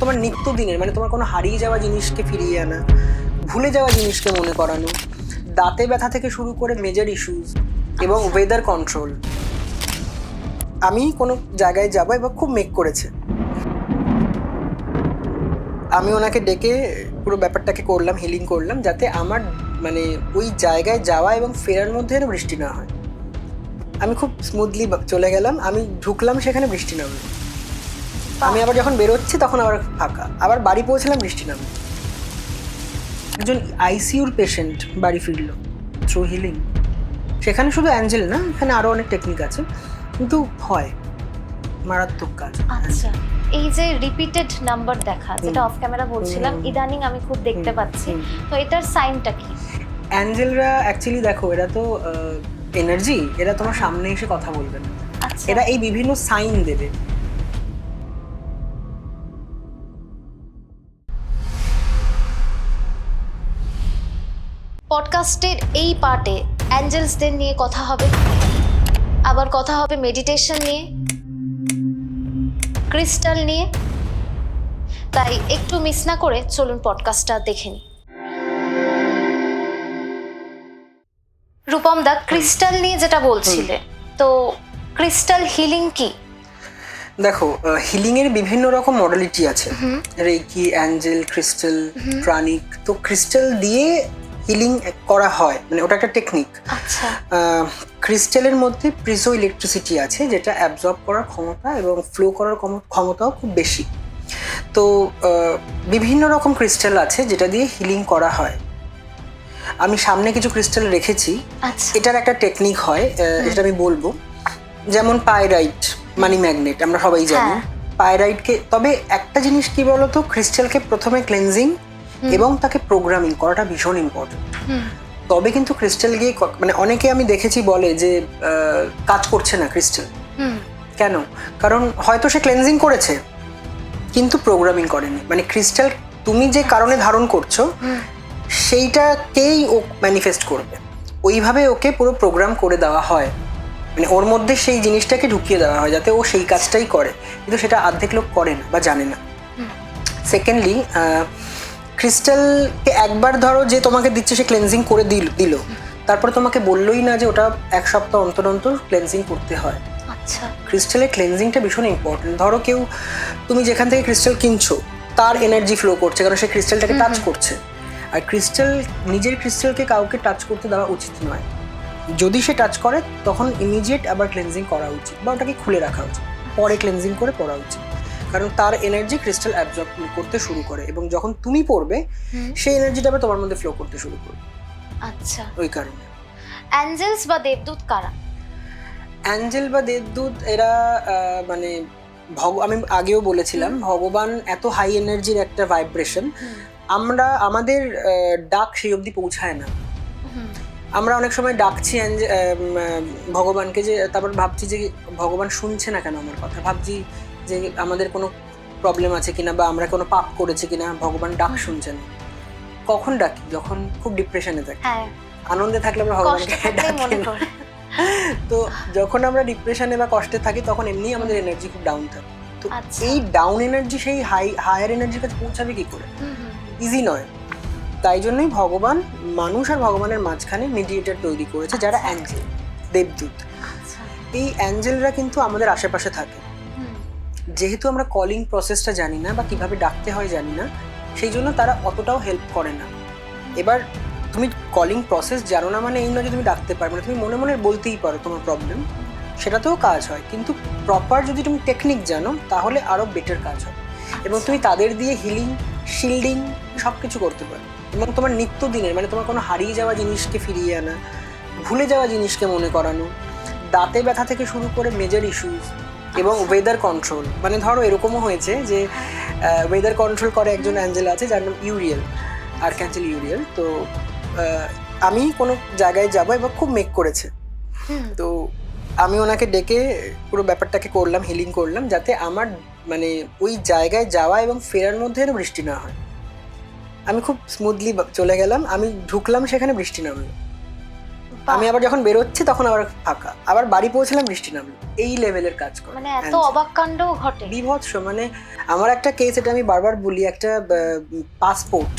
তোমার নিত্যদিনের মানে তোমার কোনো হারিয়ে যাওয়া জিনিসকে ফিরিয়ে আনা ভুলে যাওয়া জিনিসকে মনে করানো দাঁতে ব্যথা থেকে শুরু করে মেজর ইস্যুস এবং ওয়েদার কন্ট্রোল আমি কোনো জায়গায় যাব এবার খুব মেক করেছে। আমি ওনাকে ডেকে পুরো ব্যাপারটাকে করলাম হিলিং করলাম যাতে আমার মানে ওই জায়গায় যাওয়া এবং ফেরার মধ্যে বৃষ্টি না হয়। আমি খুব স্মুথলি চলে গেলাম আমি ঢুকলাম সেখানে বৃষ্টি নামলো। আমি আবার যখন বেরোচ্ছি তখন আবার ফাঁকা। আবার বাড়ি পৌঁছলাম বৃষ্টি নামে একজন আইসিউর পেশেন্ট বাড়ি ফিরলো থ্রু হিলিং সেখানে শুধু অ্যাঞ্জেল না এখানে আরও অনেক টেকনিক আছে। কিন্তু হয় মারাত্মক কাজ। আচ্ছা এই যে রিপিটেড নাম্বার দেখা যেটা অফ ক্যামেরা বলছিলাম ইদানিং আমি খুব দেখতে পাচ্ছি। তো এটার সাইনটা কি? অ্যাঞ্জেলরা অ্যাকচুয়ালি দেখো এরা তো এনার্জি এরা তোমার সামনে এসে কথা বলবে না। আচ্ছা। এরা এই বিভিন্ন সাইন দেবে। পডকাস্টের এই পার্টে অ্যাঞ্জেলসদের নিয়ে কথা হবে। আবার কথা হবে মেডিটেশন নিয়ে ক্রিস্টাল নিয়ে। তাই একটু মিস না করে চলুন পডকাস্টটা দেখে নিই। রূপম দা ক্রিস্টাল নিয়ে যেটা বলছিলে তো ক্রিস্টাল হিলিং কি? দেখো হিলিং এর বিভিন্ন রকম মডালিটি আছে। রেকি অ্যাঞ্জেল ক্রিস্টাল প্রাণিক তো ক্রিস্টাল দিয়ে হিলিং করা হয় মানে ওটা একটা টেকনিক আচ্ছা। ক্রিস্টালের মধ্যে প্রিজো ইলেকট্রিসিটি আছে যেটা অ্যাবজর্ব করার ক্ষমতা এবং ফ্লো করার ক্ষমতাও খুব বেশি। তো বিভিন্ন রকম ক্রিস্টাল আছে যেটা দিয়ে হিলিং করা হয়। আমি সামনে কিছু ক্রিস্টাল রেখেছি। আচ্ছা। এটার একটা টেকনিক হয় যেটা আমি বলব। যেমন পাইরাইট মানি ম্যাগনেট আমরা সবাই জানি। হ্যাঁ। পাইরাইটকে তবে একটা জিনিস কি বলতো? ক্রিস্টালকে প্রথমে ক্লেনজিং এবং তাকে প্রোগ্রামিং করাটা ভীষণ ইম্পর্টেন্ট তবে কিন্তু ক্রিস্টাল গিয়ে মানে অনেকে আমি দেখেছি বলে যে কাজ করছে না ক্রিস্টাল। কেন? কারণ হয়তো সে ক্লেনজিং করেছে কিন্তু প্রোগ্রামিং করেনি। মানে ক্রিস্টাল তুমি যে কারণে ধারণ করছ সেইটাকেই ও ম্যানিফেস্ট করবে। ওইভাবে ওকে পুরো প্রোগ্রাম করে দেওয়া হয়। মানে ওর মধ্যে সেই জিনিসটাকে ঢুকিয়ে দেওয়া হয় যাতে ও সেই কাজটাই করে। কিন্তু সেটা অর্ধেক লোক করে না বা জানে না। সেকেন্ডলি ক্রিস্টালকে একবার ধরো যে তোমাকে দিচ্ছে সে ক্লেনজিং করে দিল দিল। তারপরে তোমাকে বললোই না যে ওটা এক সপ্তাহ অন্তর অন্তর ক্লেনজিং করতে হয়। আচ্ছা। ক্রিস্টালের ক্লেনজিংটা ভীষণ ইম্পর্টেন্ট ধরো কেউ তুমি যেখান থেকে ক্রিস্টাল কিনছো তার এনার্জি ফ্লো করছে কারণ সে ক্রিস্টালটাকে টাচ করছে। আর ক্রিস্টাল নিজের ক্রিস্টালকে কাউকে টাচ করতে দেওয়া উচিত নয়। যদি সে টাচ করে তখন ইমিডিয়েট আবার ক্লেনজিং করা উচিত বা ওটাকে খুলে রাখা উচিত। পরে ক্লেনজিং করে পড়া উচিত। কারণ তার এনার্জি ক্রিস্টাল অ্যাবজর্ব করতে শুরু করে এবং যখন তুমি পড়বে সেই এনার্জিটা আবার তোমার মধ্যে ফ্লো করতে শুরু করবে। আচ্ছা। ওই কারণে। অ্যাঞ্জেলস বা দেবদূত কারা? অ্যাঞ্জেল বা দেবদূত এরা মানে ভগ আমি আগেও বলেছিলাম ভগবান এত হাই এনার্জির একটা ভাইব্রেশন আমরা আমাদের ডাক সেই অবধি পৌঁছায় না। আমরা অনেক সময় ডাকছি ভগবানকে যে তারপর ভাবছি যে ভগবান শুনছে না কেন আমার কথা? ভাবছি যে আমাদের কোনো প্রবলেম আছে কিনা বা আমরা কোনো পাপ করেছি কিনা ভগবান ডাক শুনছেন। কখন ডাকি? যখন খুব ডিপ্রেশনে থাকি। হ্যাঁ। আনন্দে থাকলে আমরা ভগবানকে ডাকি তো যখন আমরা ডিপ্রেশনে বা কষ্টে থাকি তখন এমনি আমাদের এনার্জি খুব ডাউন থাকে। তো আচ্ছা। এই ডাউন এনার্জি সেই হাই হায়ার এনার্জির কাছে পৌঁছাবে কি করে? ইজি নয়। তাই জন্যই ভগবান মানুষ আর ভগবানের মাঝখানে মিডিয়েটর তৈরি করেছে যারা আচ্ছা। অ্যাঞ্জেল দেবদূত। আচ্ছা। এই অ্যাঞ্জেলরা কিন্তু আমাদের আশেপাশে থাকে। যেহেতু আমরা কলিং প্রসেসটা জানি না বা কীভাবে ডাকতে হয় জানি না, সেই জন্য তারা অতটাও হেল্প করে না। এবার তুমি কলিং প্রসেস জানো না মানে এই নয় যে তুমি ডাকতে পারবে না, তুমি মনে মনে বলতেই পারো তোমার প্রবলেম সেটাতেও কাজ হয়, কিন্তু প্রপার যদি তুমি টেকনিক জানো, তাহলে আরও বেটার কাজ হয়। এবং তুমি তাদের দিয়ে হিলিং শিল্ডিং সব কিছু করতে পারো। এবং তোমার নিত্যদিনের মানে তোমার কোনো হারিয়ে যাওয়া জিনিসকে ফিরিয়ে আনা, ভুলে যাওয়া জিনিসকে মনে করানো, দাঁতে ব্যথা থেকে শুরু করে মেজর ইস্যুস এবং ওয়েদার কন্ট্রোল মানে ধরো এরকমও হয়েছে যে ওয়েদার কন্ট্রোল করে একজন অ্যাঞ্জেল আছে যার নাম ইউরিয়েল আর ক্যান্সেল ইউরিয়েল। তো আমি কোনো জায়গায় যাব এবার খুব মেক করেছে। তো আমি ওনাকে ডেকে পুরো ব্যাপারটাকে করলাম হিলিং করলাম যাতে আমার মানে ওই জায়গায় যাওয়া এবং ফেরার মধ্যে যেন বৃষ্টি না হয়। আমি খুব স্মুথলি চলে গেলাম আমি ঢুকলাম সেখানে বৃষ্টি নামলো। আমি আবার যখন বেরোচ্ছি তখন আবার ফাঁকা। আবার বাড়ি পৌঁছলাম বৃষ্টি নামলো। এই লেভেলের কাজ করে। মানে এত। অবাক কাণ্ডও ঘটে। বিভৎস মানে আমার একটা কেস এটা আমি বারবার বলি একটা পাসপোর্ট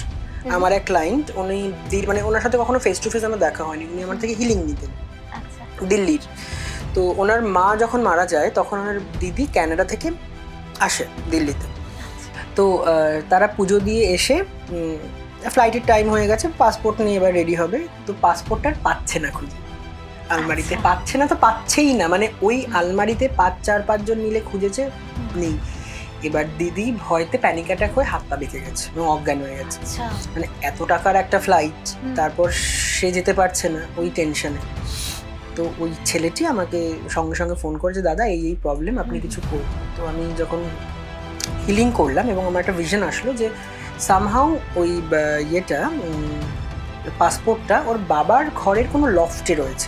আমার এক ক্লায়েন্ট উনি মানে ওনার সাথে কখনো ফেস টু ফেস আমার দেখা হয়নি। উনি আমার থেকে হিলিং নিতেন। আচ্ছা। দিল্লির। তো ওনার মা যখন মারা যায় তখন ওনার দিদি ক্যানাডা থেকে আসে দিল্লিতে। তো তারা পুজো দিয়ে এসে ফ্লাইটের টাইম হয়ে গেছে পাসপোর্ট নিয়ে এবার রেডি হবে। তো পাসপোর্টটা আর পাচ্ছে না খুঁজে। আলমারিতে আচ্ছা। পাচ্ছে না তো পাচ্ছেই না। মানে ওই আলমারিতে পাঁচ চার পাঁচজন মিলে খুঁজেছে নেই। এবার দিদি ভয়তে প্যানিক অ্যাটাক হয়ে হাত পা বেঁকে গেছে এবং অজ্ঞান হয়ে গেছে। আচ্ছা। মানে এত টাকার একটা ফ্লাইট তারপর সে যেতে পারছে না ওই টেনশনে তো ওই ছেলেটি আমাকে সঙ্গে সঙ্গে ফোন করেছে দাদা এই এই প্রবলেম আপনি কিছু করুন তো আমি যখন হিলিং করলাম এবং আমার একটা ভিশন আসলো যে সামহাউ ওই ইয়েটা পাসপোর্টটা ওর বাবার ঘরের কোনো লফটে রয়েছে।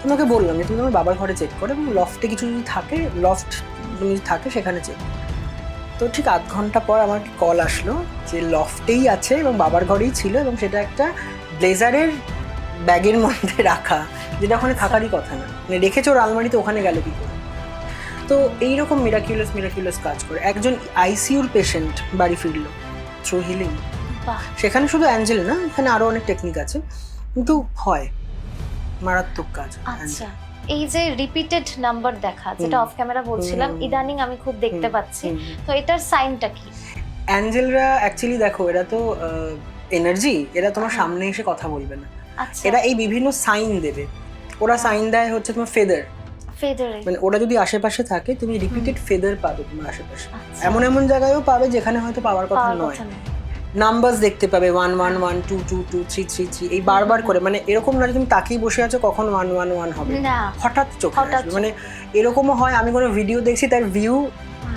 তো ওকে বললাম যে তুমি তোমার বাবার ঘরে চেক করো এবং লফটে কিছু যদি থাকে লফট যদি থাকে সেখানে চেক তো ঠিক আধ ঘণ্টা পর আমার কল আসলো যে লফটেই আছে এবং বাবার ঘরেই ছিল এবং সেটা একটা ব্লেজারের ব্যাগের মধ্যে রাখা যেটা ওখানে থাকারই কথা না। মানে রেখেছে ওর আলমারিতে ওখানে গেল কি করে? তো এইরকম মিরাকিউলাস মিরাকিউলাস কাজ করে। একজন আইসিইউর পেশেন্ট বাড়ি ফিরলো। থ্রু হিলিং সেখানে শুধু অ্যাঞ্জেল না এখানে আরও অনেক টেকনিক আছে। কিন্তু হয় মারাত্মক কাজ আচ্ছা এই যে রিপিটেড নাম্বার দেখা যেটা অফ ক্যামেরা বলছিলাম ইদানিং আমি খুব দেখতে পাচ্ছি। তো এটার সাইনটা কি? অ্যাঞ্জেলরা অ্যাকচুয়ালি দেখো এরা তো এনার্জি এরা তোমার। সামনে এসে কথা বলবে না। আচ্ছা। এরা এই বিভিন্ন সাইন দেবে। ওরা সাইন দেয় হচ্ছে তোমার ফেদারে মানে ওরা যদি আশেপাশে থাকে তুমি রিপিটেড ফেদার পাবে তোমার আশেপাশে। আচ্ছা। এমন এমন জায়গায়ও পাবে যেখানে হয়তো পাওয়ার কথা নয়। নাম্বারস দেখতে পাবে one one one two two two three three three এই বারবার করে। মানে এরকম না তুমি তাকিয়ে বসে আছো কখন ওয়ান ওয়ান ওয়ান হবে। হঠাৎ চোখে আসবে। মানে এরকমও হয় আমি কোনো ভিডিও দেখছি তার ভিউ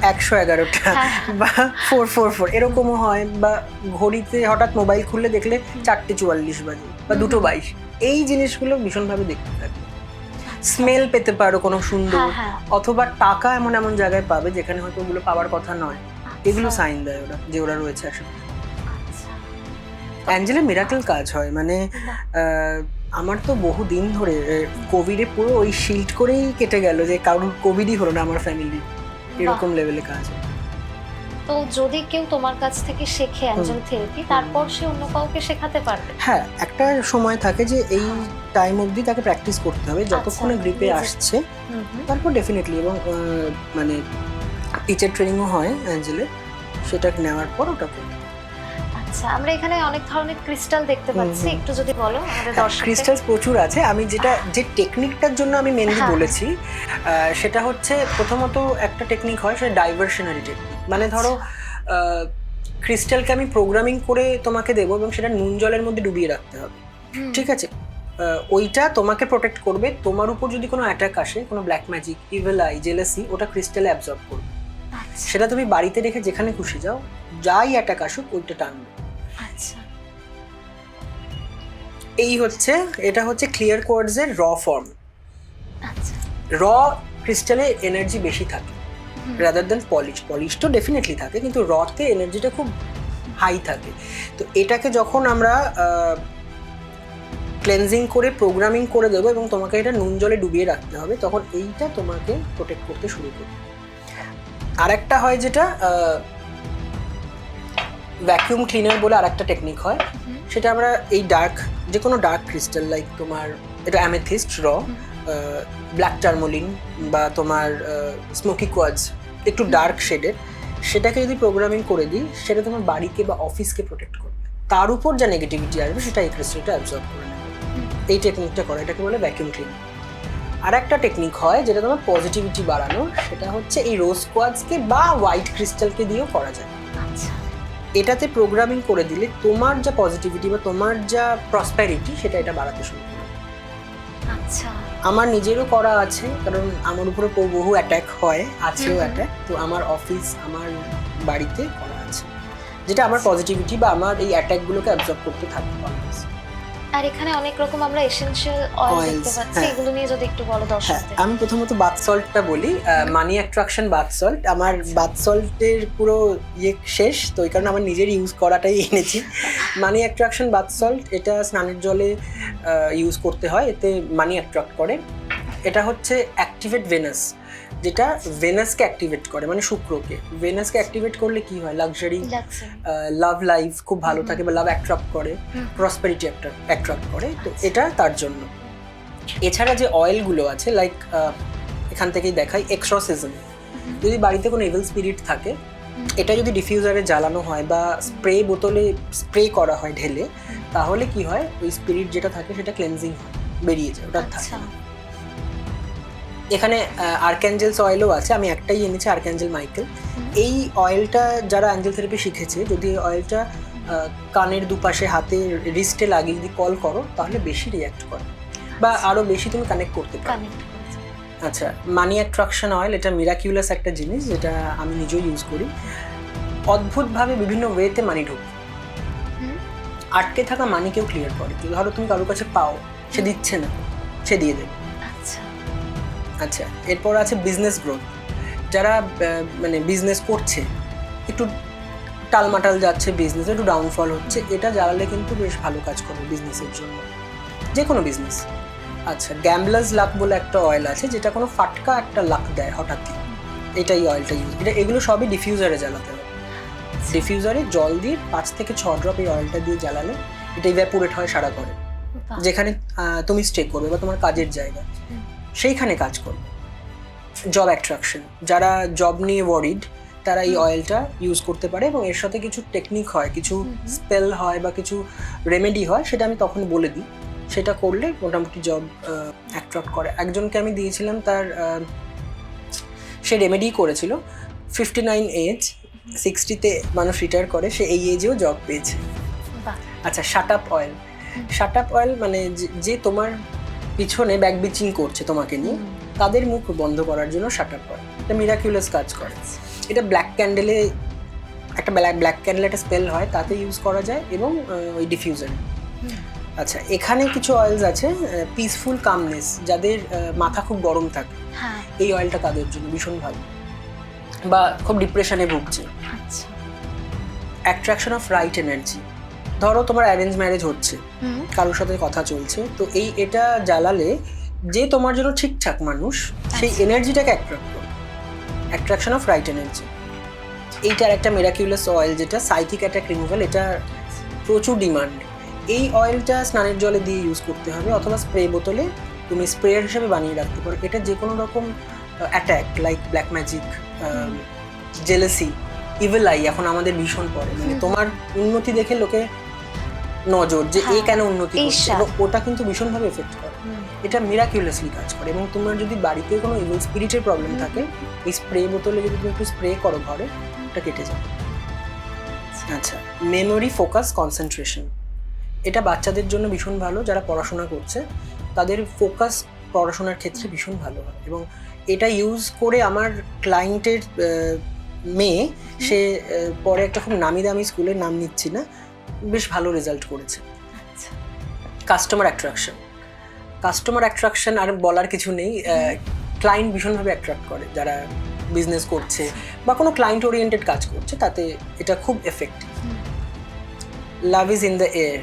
একশো এগারোটা হ্যাঁ। বা ফোর ফোর ফোর এরকমও হয় বা ঘড়িতে হঠাৎ মোবাইল খুললে দেখলে চারটে চুয়াল্লিশ বাজে বা দুটো বাইশ। এই জিনিসগুলো ভীষণভাবে দেখতে থাকবে। স্মেল পেতে পারো কোনো সুন্দর। হ্যাঁ হ্যাঁ। অথবা টাকা এমন এমন জায়গায় পাবে যেখানে হয়তো ওগুলো পাওয়ার কথা নয়। এগুলো আচ্ছা, সাইন দেয় ওরা যে ওরা রয়েছে আসলে। আচ্ছা। অ্যাঞ্জেলে মিরাকেল কাজ হয়। মানে আমার তো বহু দিন ধরে কোভিডে পুরো ওই শিল্ড করেই কেটে গেল যে কারোর কোভিডই হলো না আমার ফ্যামিলি এরকম লেভেলে কাজ হয়। তো যদি কেউ তোমার কাছ থেকে শেখে অ্যাঞ্জেল থেরাপি তারপর সে অন্য কাউকে শেখাতে পারবে? হ্যাঁ একটা সময় থাকে যে এই টাইম অবধি তাকে প্র্যাকটিস করতে হবে যতক্ষণে আচ্ছা, গ্রিপে আসছে। তারপর ডেফিনেটলি এবং মানে টিচার ট্রেনিংও হয় অ্যাঞ্জেলে সেটা নেওয়ার পর ওটা আচ্ছা আমরা এখানে অনেক ধরনের ক্রিস্টাল দেখতে পাচ্ছি একটু যদি বলো আমাদের হ্যাঁ, দর্শকদের। ক্রিস্টালস প্রচুর আছে আমি যেটা যে টেকনিকটার জন্য আমি মেনলি হ্যাঁ। বলেছি সেটা হচ্ছে প্রথমত একটা টেকনিক হয় সেটা ডাইভার্সনারি টেকনিক মানে ধরো ক্রিস্টালকে আমি প্রোগ্রামিং করে তোমাকে দেবো এবং সেটা নুন জলের মধ্যে ডুবিয়ে রাখতে হবে। ঠিক আছে? ওইটা তোমাকে প্রোটেক্ট করবে। তোমার উপর যদি কোনো অ্যাটাক আসে কোনো black magic evil eye jealousy ওটা ক্রিস্টালে অ্যাবজর্ব করবে। আচ্ছা, সেটা তুমি বাড়িতে রেখে যেখানে খুশি যাও যাই অ্যাটাক আসুক ওইটা টানবে। আচ্ছা। এই হচ্ছে এটা হচ্ছে ক্লিয়ার কোয়ার্ডসের র ফর্ম র ক্রিস্টালে এনার্জি বেশি থাকে। রাদার দেন পলিশ পলিশ তো ডেফিনেটলি থাকে কিন্তু রতে এনার্জিটা খুব হাই থাকে। তো এটাকে যখন আমরা ক্লেনজিং করে প্রোগ্রামিং করে দেবো এবং তোমাকে এটা নুন জলে ডুবিয়ে রাখতে হবে তখন এইটা তোমাকে প্রোটেক্ট করতে শুরু করবে। আরেকটা হয় যেটা ভ্যাকিউম ক্লিনার বলে আরেকটা টেকনিক হয়। সেটা আমরা এই ডার্ক যে কোনো ডার্ক ক্রিস্টাল লাইক তোমার এটা অ্যামেথিস্ট র ব্ল্যাক টার্মোলিন বা তোমার স্মোকি কোয়াজ একটু ডার্ক শেডের সেটাকে যদি প্রোগ্রামিং করে দিই সেটা তোমার বাড়িকে বা অফিসকে প্রোটেক্ট করবে। তার উপর যা নেগেটিভিটি আসবে সেটা এই ক্রিস্টালটা অ্যাবজর্ব করে নেবে। এই টেকনিকটা করে এটাকে বলে ভ্যাকিউম ক্লিন আর একটা টেকনিক হয় যেটা তোমার পজিটিভিটি বাড়ানো সেটা হচ্ছে এই রোজ কোয়াজকে বা হোয়াইট ক্রিস্টালকে দিয়েও করা যায়। আচ্ছা। এটাতে প্রোগ্রামিং করে দিলে তোমার যা পজিটিভিটি বা তোমার যা প্রসপ্যারিটি সেটা এটা বাড়াতে শুরু করে আচ্ছা। আমার নিজেরও করা আছে কারণ আমার উপরে বহু অ্যাট্যাক হয় আছেও। অ্যাটাক তো আমার অফিস আমার বাড়িতে করা আছে যেটা আমার পজিটিভিটি বা আমার এই অ্যাট্যাকগুলোকে অ্যাবজর্ব করতে থাকতে always। আর এখানে অনেক রকম আমরা এসেনশিয়াল অয়েল দেখতে পাচ্ছি হ্যাঁ। এগুলো নিয়ে যদি একটু বলো হ্যাঁ দর্শকদের আমি প্রথমত বাথ সল্টটা বলি মানি অ্যাট্রাকশন বাথ সল্ট আমার বাথ সল্টের পুরো ইয়ে শেষ তো ওই কারণে আমার নিজের ইউজ করাটাই এনেছি। মানি অ্যাট্রাকশন বাথ সল্ট এটা স্নানের জলে ইউজ করতে হয় এতে মানি অ্যাট্রাক্ট করে। এটা হচ্ছে অ্যাক্টিভেট ভেনাস যেটা ভেনাসকে অ্যাক্টিভেট করে মানে শুক্রকে। ভেনাসকে অ্যাক্টিভেট করলে কি হয়? লাক্সারি লাভ লাইফ খুব ভালো থাকে বা লাভ অ্যাট্রাক্ট করে। প্রসপেরিটি অ্যাট্রাক্ট করে তো এটা তার জন্য। এছাড়া যে অয়েলগুলো আছে লাইক এখান থেকেই দেখাই এক্সট্রসিজম যদি বাড়িতে কোনো এভেল স্পিরিট থাকে এটা যদি ডিফিউজারে জ্বালানো হয় বা স্প্রে বোতলে স্প্রে করা হয় ঢেলে তাহলে কি হয়? ওই স্পিরিট যেটা থাকে সেটা ক্লেনজিং হয় বেরিয়ে যায় ওটা থাকে আচ্ছা। না। এখানে আর্ক্যাঞ্জেলস অয়েলও আছে। আমি একটাই এনেছি আর্ক্যাঞ্জেল মাইকেল এই অয়েলটা যারা অ্যাঞ্জেল থেরাপি শিখেছে যদি অয়েলটা কানের দুপাশে হাতে রিস্টে লাগিয়ে যদি কল করো তাহলে বেশি রিয়াক্ট করে। বা আরও বেশি তুমি কানেক্ট করতে পারো। আচ্ছা মানি অ্যাট্রাকশন অয়েল এটা মিরাকিউলাস একটা জিনিস যেটা আমি নিজেও ইউজ করি। অদ্ভুতভাবে বিভিন্ন ওয়েতে মানি ঢোকে। আটকে থাকা মানিকেও ক্লিয়ার করে। ধরো তুমি কারোর কাছে পাও সে দিচ্ছে না সে দিয়ে দেবে। আচ্ছা আচ্ছা এরপর আছে বিজনেস গ্রোথ যারা মানে বিজনেস করছে একটু টালমাটাল যাচ্ছে বিজনেস একটু ডাউনফল হচ্ছে এটা জ্বালালে কিন্তু বেশ ভালো কাজ করবে বিজনেসের জন্য। যে কোনো বিজনেস আচ্ছা গ্যাম্বলার্স লাক বলে একটা অয়েল আছে যেটা কোনো ফাটকা একটা লাক দেয় হঠাৎই এটাই অয়েলটা ইউজ এটা এগুলো সবই ডিফিউজারে জ্বালাতে হবে ডিফিউজারে জল দিয়ে পাঁচ থেকে ছ ড্রপ এই অয়েলটা দিয়ে জ্বালালে এটা ইভ্যাপোরেট হয় সারা করে যেখানে তুমি স্টে করবে বা তোমার কাজের জায়গা। সেইখানে কাজ করবে। জব অ্যাট্রাকশন যারা জব নিয়ে ওয়ারিড তারা এই অয়েলটা ইউজ করতে পারে এবং এর সাথে কিছু টেকনিক হয় কিছু। স্পেল হয় বা কিছু রেমেডি হয় সেটা আমি তখন বলে দিই। সেটা করলে মোটামুটি জব অ্যাট্রাক্ট করে। একজনকে আমি দিয়েছিলাম তার সে রেমেডি করেছিল। ফিফটি নাইন এজ সিক্সটিতে মানুষ রিটায়ার করে সে এই এজেও জব পেয়েছে। আচ্ছা shut up oil shut up oil মানে যে তোমার পিছনে ব্যাক বিচিং করছে তোমাকে নিয়ে তাদের মুখ বন্ধ করার জন্য শাট আপ অয়েল এটা মিরাকিউলাস কাজ করে। এটা ব্ল্যাক ক্যান্ডেলে একটা ব্ল্যাক ব্ল্যাক ক্যান্ডেল একটা স্পেল হয় তাতে ইউজ করা যায় এবং ওই ডিফিউজারে। আচ্ছা এখানে কিছু অয়েলস আছে পিসফুল কামনেস যাদের মাথা খুব গরম থাকে। হ্যাঁ। এই অয়েলটা তাদের জন্য ভীষণ ভালো। বা খুব ডিপ্রেশনে ভুগছে। অ্যাট্রাকশন অফ রাইট এনার্জি ধরো তোমার অ্যারেঞ্জ ম্যারেজ হচ্ছে কারোর সাথে কথা চলছে তো এই এটা জ্বালালে যে তোমার জন্য ঠিকঠাক মানুষ সেই। এনার্জিটাকে অ্যাট্রাক্ট করে অ্যাট্রাকশন অফ রাইট এনার্জি এইটার একটা মেরাকিউলাস অয়েল যেটা সাইথিক অ্যাটাক রিমুভাল এটা প্রচুর ডিমান্ড এই অয়েলটা স্নানের জলে দিয়ে ইউজ করতে হবে অথবা স্প্রে বোতলে তুমি স্প্রেয়ার হিসেবে বানিয়ে রাখতে পারো। এটা যে কোনো রকম attack like black magic jealousy evil eye এখন আমাদের ভীষণ পড়ে। মানে তোমার উন্নতি দেখে লোকে নজর যে এ হ্যাঁ, কেন উন্নতি করছে। এবং ওটা কিন্তু ভীষণভাবে এফেক্ট করে। এটা মিরাকিউলাসলি কাজ করে। এবং তোমার যদি বাড়িতে কোনো ইভিল স্পিরিটের প্রবলেম থাকে এই স্প্রে বোতলে যদি তুমি একটু স্প্রে করো ঘরে ওটা কেটে যাবে। আচ্ছা। মেমোরি ফোকাস কনসেন্ট্রেশন এটা বাচ্চাদের জন্য ভীষণ ভালো যারা পড়াশোনা করছে তাদের ফোকাস পড়াশোনার ক্ষেত্রে ভীষণ ভালো হয়। এবং এটা ইউজ করে আমার ক্লায়েন্টের মেয়ে সে পরে একটা খুব নামি দামি স্কুলের নাম নিচ্ছি না বেশ ভালো রেজাল্ট করেছে। আচ্ছা। কাস্টমার অ্যাট্রাকশন কাস্টমার অ্যাট্রাকশন আর বলার কিছু নেই ক্লায়েন্ট ভীষণভাবে অ্যাট্রাক্ট করে। যারা বিজনেস করছে বা কোনো ক্লায়েন্ট ওরিয়েন্টেড কাজ করছে তাতে এটা খুব effective love is in the air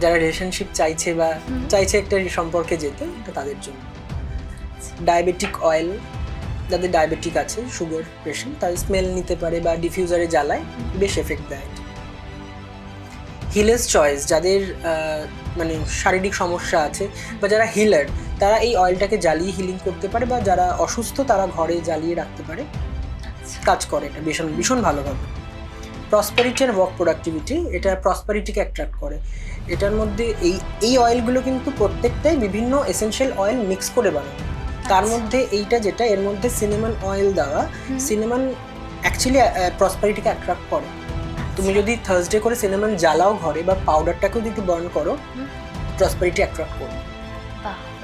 যারা রিলেশনশিপ চাইছে বা চাইছে একটা সম্পর্কে যেতে এটা তাদের জন্য। ডায়াবেটিক অয়েল যাদের ডায়াবেটিক আছে সুগার পেশেন্ট তাদের স্মেল নিতে পারে বা ডিফিউজারে জ্বালায় বেশ এফেক্ট দেয়। হিলেস চয়েস যাদের মানে শারীরিক সমস্যা আছে বা যারা হিলার তারা এই অয়েলটাকে জ্বালিয়ে হিলিং করতে পারে বা যারা অসুস্থ তারা ঘরে জ্বালিয়ে রাখতে পারে। আচ্ছা। কাজ করে এটা ভীষণ ভীষণ ভালোভাবে প্রসপারিটি অ্যান্ড ওয়ার্ক প্রোডাক্টিভিটি এটা প্রসপারিটিকে অ্যাট্রাক্ট করে। এটার মধ্যে এই এই অয়েলগুলো কিন্তু প্রত্যেকটাই বিভিন্ন এসেনশিয়াল অয়েল মিক্স করে বানানো তার আচ্ছা। মধ্যে এইটা যেটা এর মধ্যে সিনেমান অয়েল দেওয়া সিনেমান অ্যাকচুয়ালি প্রসপারিটিকে অ্যাট্রাক্ট করে। তুমি যদি থার্সডে করে সিনেমান জ্বালাও ঘরে বা পাউডারটাকেও যদি একটু বার্ন করো। প্রসপারিটি অ্যাট্রাক্ট করবে।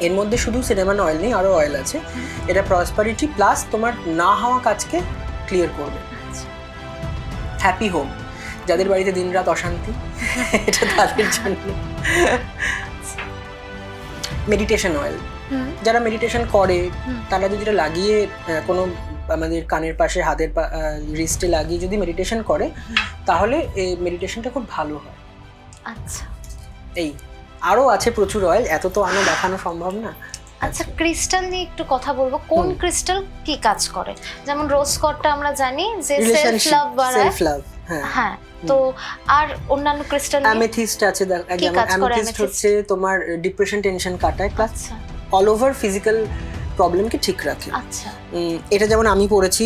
এর মধ্যে শুধু সিনেমান অয়েল নেই আরও অয়েল আছে। এটা প্রসপারিটি প্লাস তোমার না হওয়া কাজকে ক্লিয়ার করবে। আচ্ছা। হ্যাপি হোম যাদের বাড়িতে দিনরাত অশান্তি এটা তাদের জন্য। মেডিটেশন অয়েল যারা মেডিটেশন করে তারা যদি এটা লাগিয়ে কোনো আমাদের কানের পাশে হাতের রিস্টে লাগিয়ে যদি মেডিটেশন করে তাহলে এই মেডিটেশনটা খুব ভালো হয়। আচ্ছা। এই আরও আছে প্রচুর অয়েল এত তো আনো দেখানো সম্ভব না। আচ্ছা ক্রিস্টাল নিয়ে একটু কথা বলব। কোন ক্রিস্টাল কি কাজ করে? যেমন রোজ কটটা আমরা জানি যে সেলফ লাভ বাড়ায়। সেলফ লাভ হ্যাঁ হ্যাঁ তো আর অন্যান্য ক্রিস্টাল অ্যামেথিস্ট আছে অ্যামেথিস্ট হচ্ছে তোমার ডিপ্রেশন টেনশন কাটায় প্লাস অল ওভার ফিজিক্যাল প্রবলেমকে ঠিক রাখে। আচ্ছা। এটা যেমন আমি পড়েছি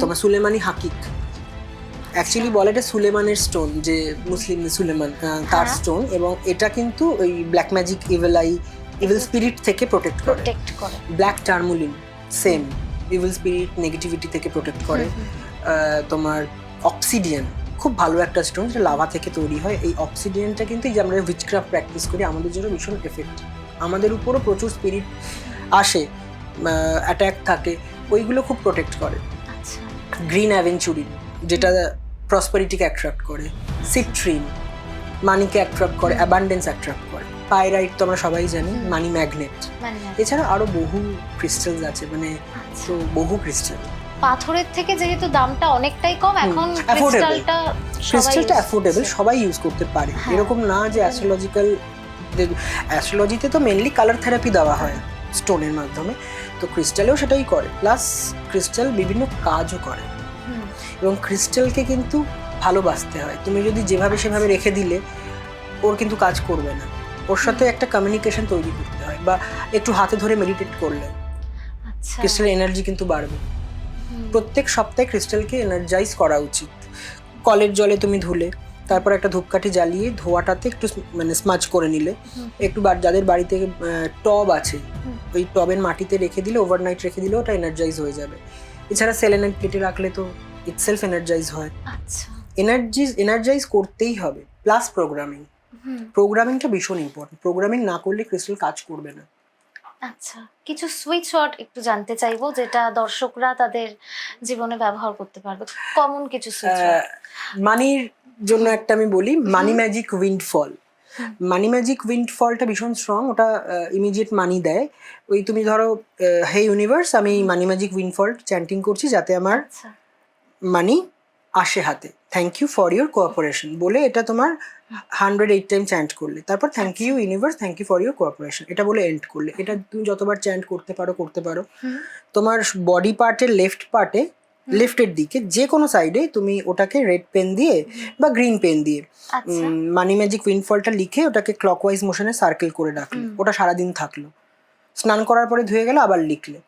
তোমার সুলেমানি হাকিক। অ্যাকচুয়ালি বলে এটা সুলেমানের স্টোন যে মুসলিম সুলেমান তার হ্যাঁ। স্টোন এবং এটা কিন্তু ওই black magic evil eye evil spirit থেকে প্রোটেক্ট করে। প্রোটেক্ট করে। Black tourmaline same evil spirit negativity থেকে প্রোটেক্ট করে। তোমার অক্সিডিয়ান খুব ভালো একটা স্টোন যেটা লাভা থেকে তৈরি হয়। এই অক্সিডিয়ানটা কিন্তু এই যে আমরা উইচক্রাফট প্র্যাকটিস করি আমাদের জন্য ভীষণ এফেক্ট আমাদের উপরও প্রচুর স্পিরিট আসে। অ্যাট্যাক থাকে ওইগুলো খুব প্রোটেক্ট করে। আচ্ছা। গ্রিন অ্যাভেঞ্চুরিন যেটা প্রসপারিটিকে অ্যাট্রাক্ট করে। সিট্রিন মানিকে অ্যাট্রাক্ট করে অ্যাবান্ডেন্স অ্যাট্রাক্ট করে। পাইরাইট তো আমরা সবাই জানি মানি ম্যাগনেট এছাড়া আরও বহু ক্রিস্টালস আছে মানে আচ্ছা। তো বহু ক্রিস্টাল পাথরের থেকে যেহেতু দামটা অনেকটাই কম এখন. ক্রিস্টালটা ক্রিস্টালটা অ্যাফোর্ডেবল সবাই ইউজ করতে পারে। হ্যাঁ। এরকম না যে অ্যাস্ট্রোলজিক্যাল অ্যাস্ট্রোলজিতে তো মেনলি কালার থেরাপি দেওয়া হয়। স্টোনের মাধ্যমে। তো ক্রিস্টালেও সেটাই করে প্লাস ক্রিস্টাল বিভিন্ন কাজও করে। এবং ক্রিস্টালকে কিন্তু ভালোবাসতে হয়। তুমি যদি যেভাবে সেভাবে রেখে দিলে ওর কিন্তু কাজ করবে না। ওর সাথে একটা কমিউনিকেশন তৈরি করতে হয় বা একটু হাতে ধরে মেডিটেট করলে ক্রিস্টাল এনার্জি কিন্তু বাড়বে। প্রত্যেক সপ্তাহে ক্রিস্টালকে এনার্জাইজ করা উচিত। কলের জলে তুমি ধুলে তারপর একটা ধূপকাঠি জ্বালিয়ে ধোয়াটাতে একটু মানে স্মাচ করে নিলে। একটু যাদের বাড়িতে টব আছে। ওই টবের মাটিতে রেখে দিলে ওভারনাইট রেখে দিলে ওটা এনার্জাইজ হয়ে যাবে। এছাড়া সেলেনাইট প্লেটে রাখলে তো ইটসেলফ এনার্জাইজ হয়। আচ্ছা। এনার্জি এনার্জাইজ করতেই হবে প্লাস প্রোগ্রামিং প্রোগ্রামিংটা ভীষণ ইম্পর্টেন্ট প্রোগ্রামিং না করলে ক্রিস্টাল কাজ করবে না। আচ্ছা কিছু সুইচ ওয়ার্ড একটু জানতে চাইব যেটা দর্শকরা তাদের জীবনে ব্যবহার করতে পারবে। কমন কিছু সুইচ মানির জন্য একটা আমি বলি money magic windfall. Money magic উইন্ডফলটা ভীষণ স্ট্রং ওটা ইমিডিয়েট মানি দেয়। ওই তুমি ধরো হে ইউনিভার্স আমি মানি ম্যাজিক উইন্ডফল চ্যান্টিং করছি যাতে আমার আচ্ছা। মানি আসে হাতে। Thank you for your cooperation বলে এটা তোমার হান্ড্রেড এইট টাইম চ্যান্ট করলে। তারপর thank you universe thank you for your cooperation এটা বলে এন্ড করলে। এটা তুমি যতবার চ্যান্ট করতে পারো করতে পারো। তোমার বডি পার্টের লেফট পার্টে লেফটের দিকে যে কোনো সাইডে তুমি ওটাকে রেড পেন দিয়ে বা গ্রিন পেন দিয়ে মানি ম্যাজিক উইন্ডফলটা লিখে ওটাকে ক্লকওয়াইজ মোশনে সার্কেল করে রাখলে। ওটা সারাদিন থাকল। স্নান করার পরে ধুয়ে গেলে আবার লিখলে।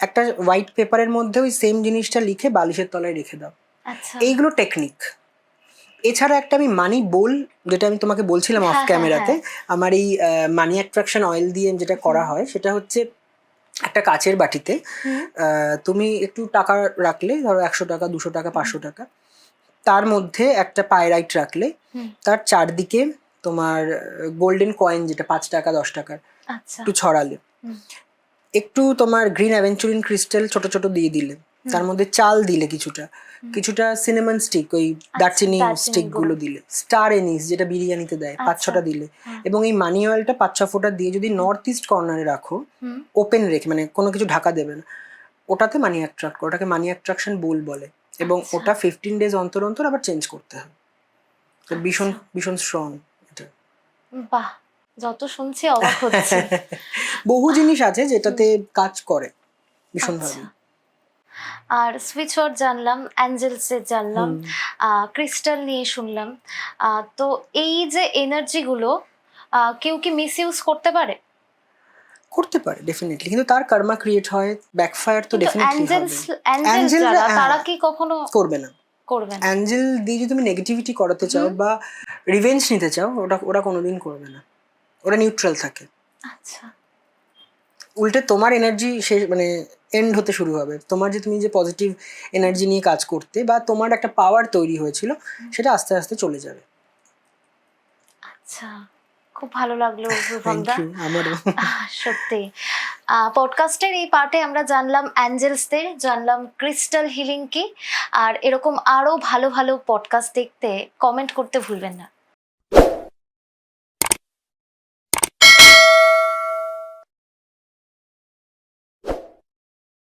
একটা হোয়াইট পেপারের মধ্যে ওই সেম জিনিসটা লিখে বালিশের তলায় রেখে দাও। আচ্ছা। এইগুলো টেকনিক এছাড়া একটা আমি মানি বোল যেটা আমি তোমাকে বলছিলাম অফ হ্যাঁ, হ্যাঁ, ক্যামেরাতে আমার এই মানি অ্যাট্রাকশন অয়েল দিয়ে যেটা করা হয় সেটা হচ্ছে একটা কাচের বাটিতে তুমি একটু টাকা রাখলে ধরো একশো টাকা দুশো টাকা পাঁচশো টাকা। তার মধ্যে একটা পায়রাইট রাখলে তার চারদিকে তোমার গোল্ডেন কয়েন যেটা পাঁচ টাকা দশ টাকার আচ্ছা। একটু ছড়ালে। একটু তোমার গ্রিন অ্যাভেঞ্চুরিন ক্রিস্টাল ছোট ছোট দিয়ে দিলে। তার মধ্যে চাল দিলে কিছুটা। কিছুটা সিনেমন স্টিক ওই দারচিনি দারচিনি স্টিকগুলো দিলে। স্টার এনিস যেটা বিরিয়ানিতে দেয় পাঁচ আচ্ছা। ছটা দিলে। এবং এই মানি অয়েলটা পাঁচ ছ ফোঁটা দিয়ে যদি নর্থ ইস্ট কর্নারে রাখো ওপেন রেখে মানে কোনো কিছু ঢাকা দেবে না। ওটাতে মানি অ্যাট্রাক্ট করে ওটাকে মানি অ্যাট্রাকশন বোল বলে। এবং আচ্ছা। ওটা ফিফটিন ডেজ অন্তর অন্তর আবার চেঞ্জ করতে তো ভীষণ আচ্ছা। ভীষণ স্ট্রং এটা। বাহ! যত শুনছি অবাক হচ্ছে। বহু জিনিস আছে যেটাতে কাজ করে ভীষণভাবে। আচ্ছা। আর সুইচ ওয়ার্ড জানলাম অ্যাঞ্জেলস এর জানলাম ক্রিস্টাল নিয়ে শুনলাম। তো এই যে এনার্জিগুলো কেউ কি মিস ইউজ করতে পারে? করতে পারে ডেফিনেটলি কিন্তু তার কর্মা ক্রিয়েট হয় ব্যাকফায়ার তো ডেফিনেটলি হ্যাঁ। তারা কি কখনো করবে না। করবে না? অ্যাঞ্জেল দিয়ে যদি তুমি নেগেটিভিটি করাতে চাও বা রিভেঞ্জ নিতে চাও ওটা ওরা কোনোদিন করবে না। ওরা নিউট্রাল থাকে। আচ্ছা। উল্টে তোমার এনার্জি শেষ মানে এন্ড হতে শুরু হবে। তোমার যে তুমি যে পজিটিভ এনার্জি নিয়ে কাজ করতে বা তোমার একটা পাওয়ার তৈরি হয়েছিল সেটা আস্তে আস্তে চলে যাবে। আচ্ছা খুব ভালো লাগল রূপমদা সত্যি। পডকাস্টের এই পার্টে আমরা জানলাম অ্যাঞ্জেলসদের জানলাম ক্রিস্টাল হিলিং কি আর এরকম আরও ভালো ভালো পডকাস্ট দেখতে কমেন্ট করতে ভুলবেন না।